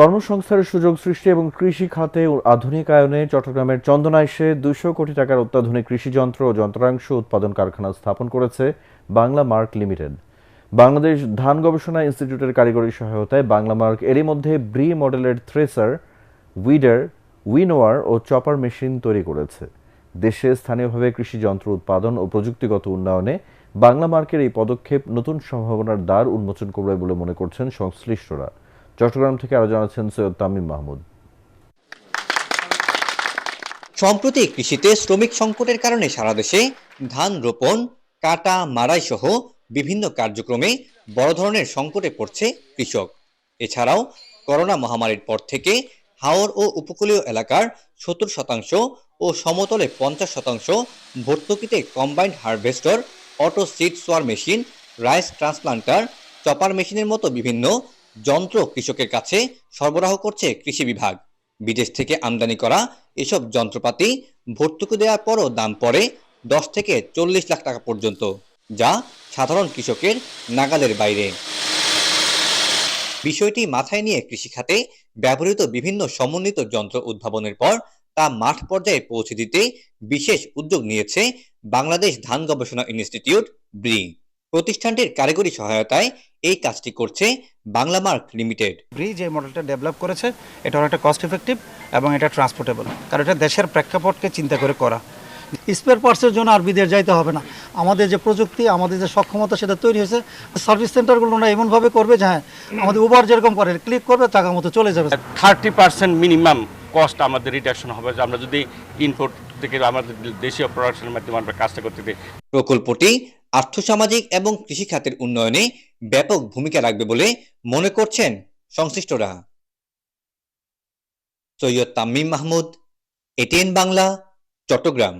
কর্মসংস্থানের সুযোগ সৃষ্টি এবং কৃষি খাতে আধুনিকায়নে চট্টগ্রামের চন্দনাইশে দুশো কোটি টাকার অত্যাধুনিক কৃষি যন্ত্র ও যন্ত্রাংশ উৎপাদন কারখানা স্থাপন করেছে বাংলা মার্ক লিমিটেড। বাংলাদেশ ধান গবেষণা ইনস্টিটিউটের কারিগরি সহায়তায় বাংলা মার্ক এরই মধ্যে ব্রি মডেলের থ্রেসার, উইডার, উইনোয়ার ও চপার মেশিন তৈরি করেছে। দেশে স্থানীয়ভাবে কৃষি যন্ত্র উৎপাদন ও প্রযুক্তিগত উন্নয়নে বাংলা মার্কের এই পদক্ষেপ নতুন সম্ভাবনার দ্বার উন্মোচন করবে বলে মনে করছেন সংশ্লিষ্টরা। চট্টগ্রাম থেকে আরও জানাচ্ছেন সৈয়দ তামিম মাহমুদ। সম্প্রতি কৃষিতে শ্রমিক সংকটের কারণে সারা দেশে ধান রোপণ, কাটা মারাই সহ বিভিন্ন কার্যক্রমে বড় ধরনের সংকটে পড়ছে কৃষক। এছাড়াও করোনা মহামারীর পর থেকে হাওর ও উপকূলীয় এলাকার সত্তর শতাংশ ও সমতলে পঞ্চাশ শতাংশ ভর্তুকিতে combined harvester, auto seed sower machine, rice transplanter, chopper মেশিনের মতো বিভিন্ন যন্ত্র কৃষকের কাছে সরবরাহ করছে কৃষি বিভাগ। বিদেশ থেকে আমদানি করা এসব যন্ত্রপাতি ভর্তুকি দেওয়ার পরও দাম পড়ে দশ থেকে চল্লিশ লাখ টাকা পর্যন্ত, যা সাধারণ কৃষকের নাগালের বাইরে। বিষয়টি মাথায় নিয়ে কৃষিখাতে ব্যবহৃত বিভিন্ন সমন্বিত যন্ত্র উদ্ভাবনের পর তা মাঠ পর্যায়ে পৌঁছে দিতে বিশেষ উদ্যোগ নিয়েছে বাংলাদেশ ধান গবেষণা ইনস্টিটিউট ব্রি। প্রতিষ্ঠানটির কারিগরি সহায়তায় এই কাজটি করছে বাংলা মার্ক লিমিটেড ব্রি যে মডেলটা ডেভেলপ করেছে এটা অনেকটা কস্ট এফেক্টিভ এবং এটা ট্রান্সপোর্টেবল কারণ এটা দেশের প্রেক্ষাপটকে চিন্তা করে করা। স্পেয়ার পার্টসের জন্য আর বিদেশ যাইতে হবে না। আমাদের যে প্রযুক্তি আমাদের যে সক্ষমতা সেটা তৈরি হয়েছে সার্ভিস সেন্টারগুলো না এমনভাবে করবে যে হ্যাঁ আমাদের উবার যেরকম করে ক্লিক করবে টাকা মতো চলে যাবে। থার্টি পার্সেন্ট মিনিমাম কস্ট আমাদের রিডাকশন হবে। যে আমরা যদি ইনপুট থেকে আমাদের দেশীয় প্রোডাকশনের মাধ্যমে আমরা কাজটা করতে দিই। প্রকল্পটি আর্থসামাজিক এবং কৃষি খাতের উন্নয়নে ব্যাপক ভূমিকা রাখবে বলে মনে করছেন সংশ্লিষ্টরা। সৈয়দ তামিম মাহমুদ, এটিএন বাংলা, চট্টগ্রাম।